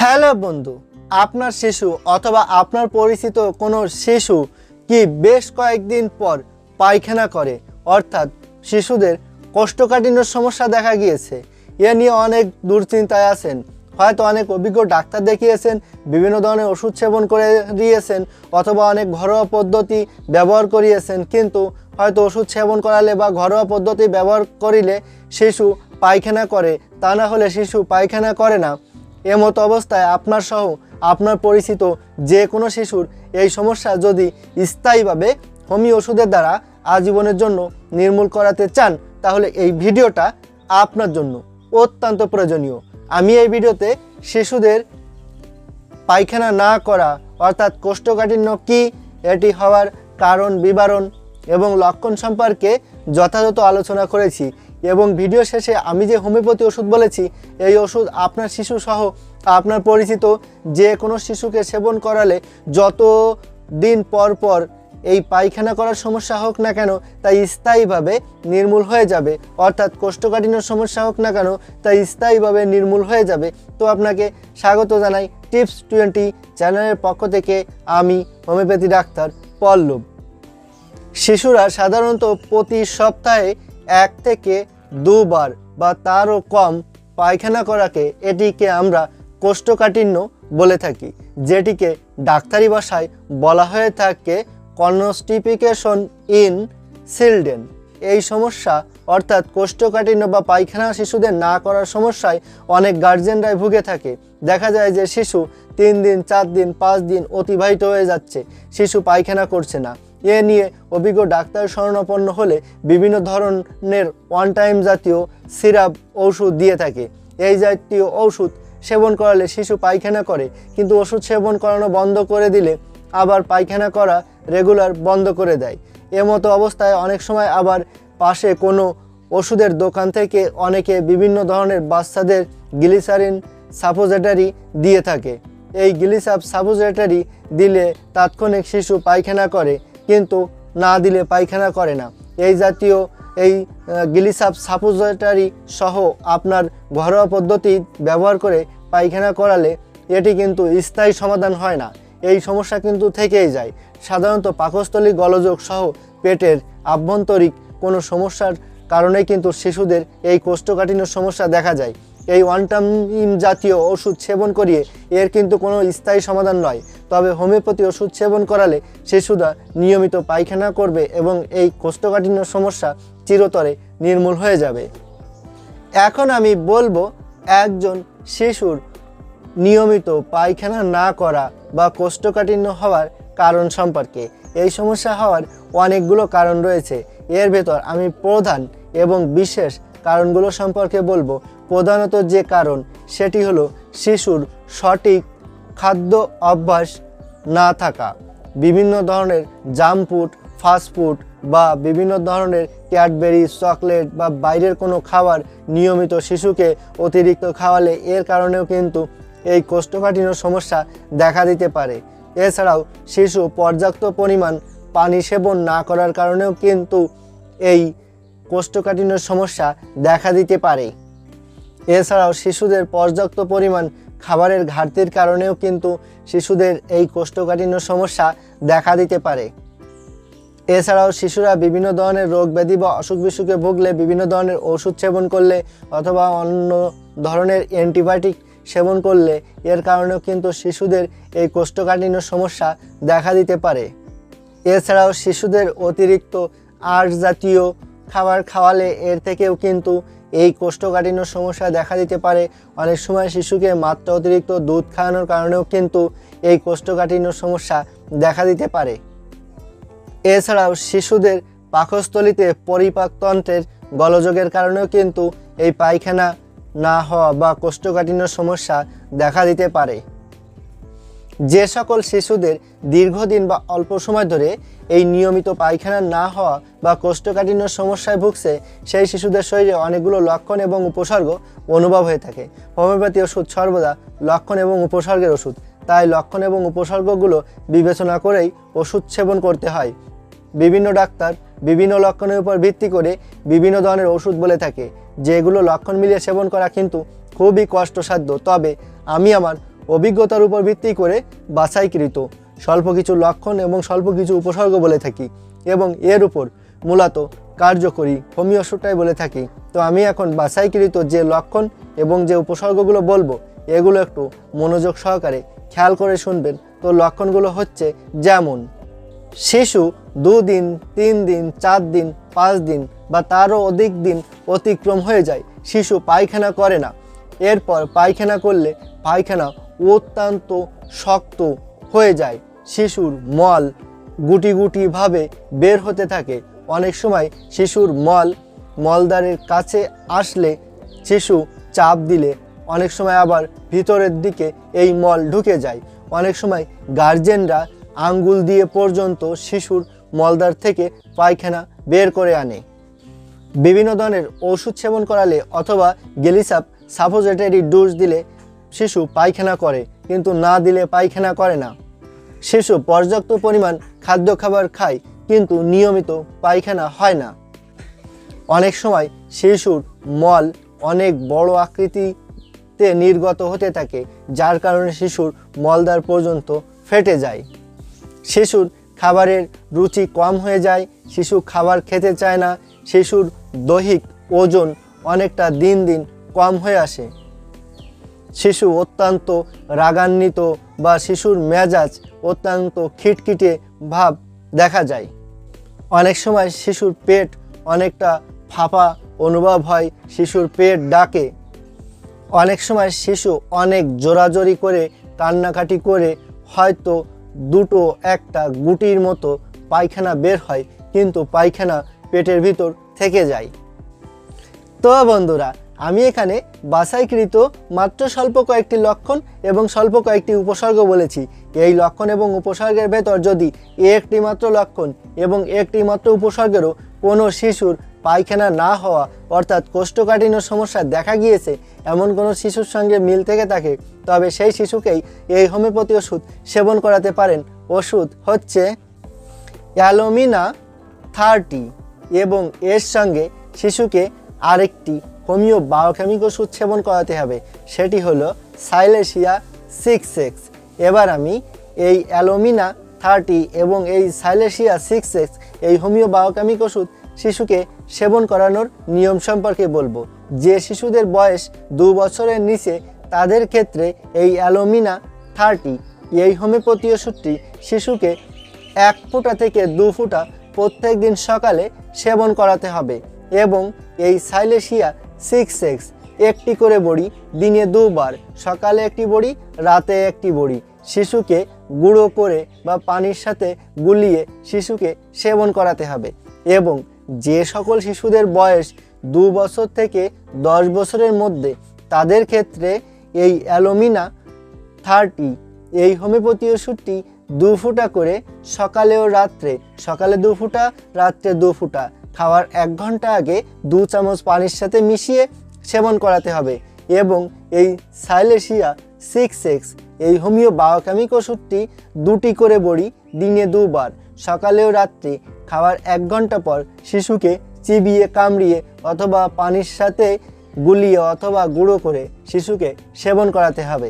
Hello বন্ধু, আপনার শিশু অথবা আপনার পরিচিত কোনো শিশু কি বেশ কয়েকদিন পর পায়খানা করে? অর্থাৎ শিশুদের কোষ্ঠকাঠিন্যর সমস্যা দেখা গিয়েছে। এ নিয়ে অনেক দুশ্চিন্তায় আছেন। হয়তো অনেক অভিজ্ঞ ডাক্তার দেখিয়েছেন, বিভিন্ন ধরনের ওষুধ সেবন করে দিয়েছেন অথবা অনেক ঘরোয়া পদ্ধতি ব্যবহার করিয়েছেন। কিন্তু হয়তো ওষুধ সেবন করালে বা ঘরোয়া পদ্ধতি ব্যবহার করিলে শিশু পায়খানা করে। তা না হলে শিশু পায়খানা করে না। এমতো অবস্থায় আপনার সহ আপনার পরিচিত যে কোনো শিশুর এই সমস্যা যদি স্থায়ীভাবে হোমিও ওষুধের দ্বারা আজীবনের জন্য নির্মূল করাতে চান, তাহলে এই ভিডিওটা আপনার জন্য অত্যন্ত প্রয়োজনীয়। আমি এই ভিডিওতে শিশুদের পায়খানা না করা অর্থাৎ কোষ্ঠকাঠিন্য কি, এটি হওয়ার কারণ, বিবরণ এবং লক্ষণ সম্পর্কে যথাযথ আলোচনা করেছি এবং ভিডিও শেষে আমি যে হোমিওপ্যাথি ওষুধ বলেছি, এই ওষুধ আপনার শিশু সহ আপনার পরিচিত যে কোনো শিশুকে সেবন করালে যত দিন পর পর এই পায়খানা করার সমস্যা হোক না কেন, তা স্থায়ীভাবে নির্মূল হয়ে যাবে। অর্থাৎ কোষ্ঠকাঠিন্যর সমস্যা হোক না কেন, তা স্থায়ীভাবে নির্মূল হয়ে যাবে। তো আপনাকে স্বাগত জানাই টিপস টোয়েন্টি চ্যানেলের পক্ষ থেকে আমি হোমিওপ্যাথি ডাক্তার পল্লব। শিশুরা সাধারণত প্রতি সপ্তাহে এক থেকে দুবার বা তারও কম পায়খানা করাকে এটিকে আমরা কোষ্ঠকাঠিন্য বলে থাকি, যেটিকে ডাক্তারি ভাষায় বলা হয়ে থাকে কনস্টিপিকেশন ইন চিলড্রেন এই সমস্যা, অর্থাৎ কোষ্ঠকাঠিন্য বা পায়খানা শিশুদের না করার সমস্যায় অনেক গার্জেনরাই ভুগে থাকে। দেখা যায় যে শিশু তিন দিন, চার দিন, পাঁচ দিন অতিবাহিত হয়ে যাচ্ছে, শিশু পায়খানা করছে না। এ নিয়ে অভিজ্ঞ ডাক্তার শরণাপন্ন হলে বিভিন্ন ধরনের ওয়ান টাইম জাতীয় সিরাপ ওষুধ দিয়ে থাকে। এই জাতীয় ওষুধ সেবন করালে শিশু পায়খানা করে, কিন্তু ওষুধ সেবন করানো বন্ধ করে দিলে আবার পায়খানা করা রেগুলার বন্ধ করে দেয়। এমতো অবস্থায় অনেক সময় আবার পাশে কোনো ওষুধের দোকান থেকে অনেকে বিভিন্ন ধরনের বাচ্চাদের গ্লিসারিন সাপোজেটারি দিয়ে থাকে। এই গ্লিসাপ সাপোজেটারি দিলে তাৎক্ষণিক শিশু পায়খানা করে কিন্তু না দিলে পায়খানা করে না। এই জাতীয় এই গিলিসাপ সাপোজিটারি সহ আপনার ঘরোয়া পদ্ধতি ব্যবহার করে পায়খানা করালে এটি কিন্তু স্থায়ী সমাধান হয় না। এই সমস্যা কিন্তু থেকেই যায়। সাধারণত পাকস্থলী গলযোগ সহ পেটের আভ্যন্তরিক কোনো সমস্যার কারণে কিন্তু শিশুদের এই কোষ্ঠকাঠিন্য সমস্যা দেখা যায়। এই ওয়ান টাইম জাতীয় ওষুধ সেবন করিয়ে এর কিন্তু কোনো স্থায়ী সমাধান নয়। তবে হোমিওপ্যাথি ওষুধ সেবন করালে শিশুরা নিয়মিত পায়খানা করবে এবং এই কোষ্ঠকাঠিন্য সমস্যা চিরতরে নির্মূল হয়ে যাবে। এখন আমি বলব, একজন শিশুর নিয়মিত পায়খানা না করা বা কোষ্ঠকাঠিন্য হওয়ার কারণ সম্পর্কে। এই সমস্যা হওয়ার অনেকগুলো কারণ রয়েছে। এর ভেতর আমি প্রধান এবং বিশেষ কারণগুলো সম্পর্কে বলব। প্রধানত যে কারণ, সেটি হলো শিশুর সঠিক খাদ্য অভ্যাস না থাকা। বিভিন্ন ধরনের জাঙ্ক ফুড ফাস্টফুড বা বিভিন্ন ধরনের ক্যাডবেরি, চকলেট বা বাইরের কোনো খাবার নিয়মিত শিশুকে অতিরিক্ত খাওয়ালে এর কারণেও কিন্তু এই কোষ্ঠকাঠিন্য সমস্যা দেখা দিতে পারে। এছাড়াও শিশু পর্যাপ্ত পরিমাণ পানি সেবন না করার কারণেও কিন্তু এই কোষ্ঠকাঠিন্য সমস্যা দেখা দিতে পারে। এছাড়াও শিশুদের পর্যাপ্ত পরিমাণ খাবারের ঘাটতির কারণেও কিন্তু শিশুদের এই কোষ্ঠকাঠিন্য সমস্যা দেখা দিতে পারে। এছাড়াও শিশুরা বিভিন্ন ধরনের রোগ ব্যাধি বা অসুখ বিসুখে ভুগলে বিভিন্ন ধরনের ওষুধ সেবন করলে অথবা অন্য ধরনের অ্যান্টিবায়োটিক সেবন করলে এর কারণেও কিন্তু শিশুদের এই কোষ্ঠকাঠিন্য সমস্যা দেখা দিতে পারে। এছাড়াও শিশুদের অতিরিক্ত আঁশ জাতীয় খাবার খাওয়ালে এর থেকেও কিন্তু এই কোষ্ঠকাঠিন্য সমস্যা দেখা দিতে পারে। অনেক সময় শিশুকে মাত্রা অতিরিক্ত দুধ খাওয়ানোর কারণেও কিন্তু এই কোষ্ঠকাঠিন্য সমস্যা দেখা দিতে পারে। এছাড়াও শিশুদের পাকস্থলিতে পরিপাকতন্ত্রের গলযোগের কারণেও কিন্তু এই পায়খানা না হওয়া বা কোষ্ঠকাঠিন্য সমস্যা দেখা দিতে পারে। যে সকল শিশুদের দীর্ঘদিন বা অল্প সময় ধরে এই নিয়মিত পায়খানা না হওয়া বা কোষ্ঠকাঠিন্য সমস্যায় ভুগছে, সেই শিশুদের শরীরে অনেকগুলো লক্ষণ এবং উপসর্গ অনুভব হয়ে থাকে। হোমিওপ্যাথি ওষুধ সর্বদা লক্ষণ এবং উপসর্গের ওষুধ। তাই লক্ষণ এবং উপসর্গগুলো বিবেচনা করেই ওষুধ সেবন করতে হয়। বিভিন্ন ডাক্তার বিভিন্ন লক্ষণের উপর ভিত্তি করে বিভিন্ন ধরনের ওষুধ বলে থাকে। যেগুলো লক্ষণ মিলিয়ে সেবন করা কিন্তু খুবই কষ্টসাধ্য। তবে আমি আমার অভিজ্ঞতার উপর ভিত্তি করে বাছাইকৃত, স্বল্প কিছু লক্ষণ এবং স্বল্প কিছু উপসর্গ বলে থাকি এবং এর উপর মূলত কার্যকরী হোমিও বলে থাকি। তো আমি এখন বাছাইকৃত যে লক্ষণ এবং যে উপসর্গগুলো বলব, এগুলো একটু মনোযোগ সহকারে খেয়াল করে শুনবেন। তো লক্ষণগুলো হচ্ছে যেমন, শিশু দুদিন তিন দিন চার দিন পাঁচ দিন বা তারও অধিক দিন অতিক্রম হয়ে যায়। শিশু পায়খানা করে না। এরপর পায়খানা করলে পায়খানা অত্যন্ত শক্ত হয়ে যায়। শিশুর মল গুটি গুটিভাবে বের হতে থাকে। অনেক সময় শিশুর মল মলদারের কাছে আসলে শিশু চাপ দিলে অনেক সময় আবার ভিতরের দিকে এই মল ঢুকে যায়। অনেক সময় গার্জেনরা আঙ্গুল দিয়ে পর্যন্ত শিশুর মলদার থেকে পায়খানা বের করে আনে। বিভিন্ন ধরনের ওষুধ সেবন করালে অথবা গেলিসাপ সাপোজিটরি ডোজ দিলে শিশু পায়খানা করে, কিন্তু না দিলে পায়খানা করে না। শিশু পর্যাপ্ত পরিমাণ খাদ্য খাবার খায়, কিন্তু নিয়মিত পায়খানা হয় না। অনেক সময় শিশুর মল অনেক বড় আকৃতিতে নির্গত হতে থাকে, যার কারণে শিশুর মলদার পর্যন্ত ফেটে যায়। শিশুর খাবারের রুচি কম হয়ে যায়, শিশু খাবার খেতে চায় না, শিশুর দৈহিক ওজন অনেকটা দিন দিন কম হয়ে আসে। শিশু অত্যন্ত রাগান্বিত বা শিশুর মেজাজ অত্যন্ত খিটখিটে ভাব দেখা যায়। অনেক সময় শিশুর পেট অনেকটা ফাঁপা অনুভব হয়, শিশুর পেট ডাকে। অনেক সময় শিশু অনেক জোরাজোরি করে, কান্নাকাটি করে, হয়তো দুটো একটা গুটির মতো পায়খানা বের হয়, কিন্তু পায়খানা পেটের ভিতর থেকে যায়। তো বন্ধুরা আমি এখানে বাছাইকৃত মাত্র স্বল্প কয়েকটি লক্ষণ এবং স্বল্প কয়েকটি উপসর্গ বলেছি। এই লক্ষণ এবং উপসর্গের ভেতর যদি একটি মাত্র লক্ষণ এবং একটি মাত্র উপসর্গেরও কোনো শিশুর পায়খানা না হওয়া অর্থাৎ কোষ্ঠকাঠিন্য সমস্যা দেখা গিয়েছে, এমন কোনো শিশুর সঙ্গে মিল থেকে থাকে, তবে সেই শিশুকেই এই হোমিওপ্যাথি ওষুধ সেবন করাতে পারেন। ওষুধ হচ্ছে অ্যালোমিনা থার্টি এবং এর সঙ্গে শিশুকে আরেকটি হোমিও বায়োকেমিক ওষুধ সেবন করাতে হবে, সেটি হলো সাইলেশিয়া সিক্স এক্স এবার আমি এই অ্যালোমিনা থার্টি এবং এই সাইলেশিয়া সিক্স এক্স এই হোমিও বায়োকেমিক ওষুধ শিশুকে সেবন করানোর নিয়ম সম্পর্কে বলব। যে শিশুদের বয়স দু বছরের নিচে, তাদের ক্ষেত্রে এই অ্যালোমিনা থার্টি এই হোমিওপ্যাথি ওষুধটি শিশুকে এক ফুটা থেকে দু ফুটা প্রত্যেক দিন সকালে সেবন করাতে হবে এবং এই সাইলেশিয়া সিক্স এক্স একটি করে বড়ি দিনে দুবার, সকালে একটি বড়ি, রাতে একটি বড়ি। শিশুকে গুঁড়ো করে বা পানির সাথে গুলিয়ে শিশুকে সেবন করাতে হবে এবং যে সকল শিশুদের বয়স দু বছর থেকে দশ বছরের মধ্যে, তাদের ক্ষেত্রে এই অ্যালোমিনা থার্টি, এই হোমিওপ্যাথি ওষুধটি দু ফুটা করে সকালে ও রাত্রে, সকালে দু ফুটা, রাত্রে দু ফুটা। খাওয়ার এক ঘণ্টা আগে দু চামচ পানির সাথে মিশিয়ে সেবন করাতে হবে এবং এই সাইলেশিয়া সিক্স এক্স, এই হোমিও বায়োকেমিক ওষুধটি দুটি করে বড়ি দিনে দুবার, সকালে ও রাত্রে খাওয়ার এক ঘণ্টা পর শিশুকে চিবিয়ে কামড়িয়ে অথবা পানির সাথে গুলিয়ে অথবা গুঁড়ো করে শিশুকে সেবন করাতে হবে।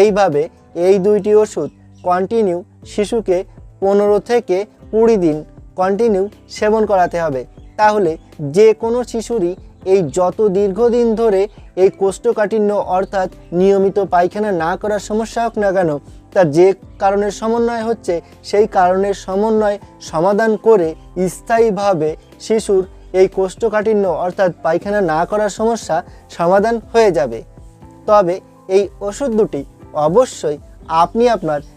এইভাবে এই দুইটি ওষুধ কন্টিনিউ শিশুকে পনেরো থেকে কুড়ি দিন কন্টিনিউ সেবন করাতে হবে। তাহলে যে কোনো শিশুরই এই যত দীর্ঘদিন ধরে এই কোষ্ঠকাঠিন্য অর্থাৎ নিয়মিত পায়খানা না করার সমস্যা হোক না কেন, তার যে কারণের সমন্বয় হচ্ছে সেই কারণের সমন্বয় সমাধান করে স্থায়ীভাবে শিশুর এই কোষ্ঠকাঠিন্য অর্থাৎ পায়খানা না করার সমস্যা সমাধান হয়ে যাবে। তবে এই ওষুধ দুটি অবশ্যই আপনি আপনার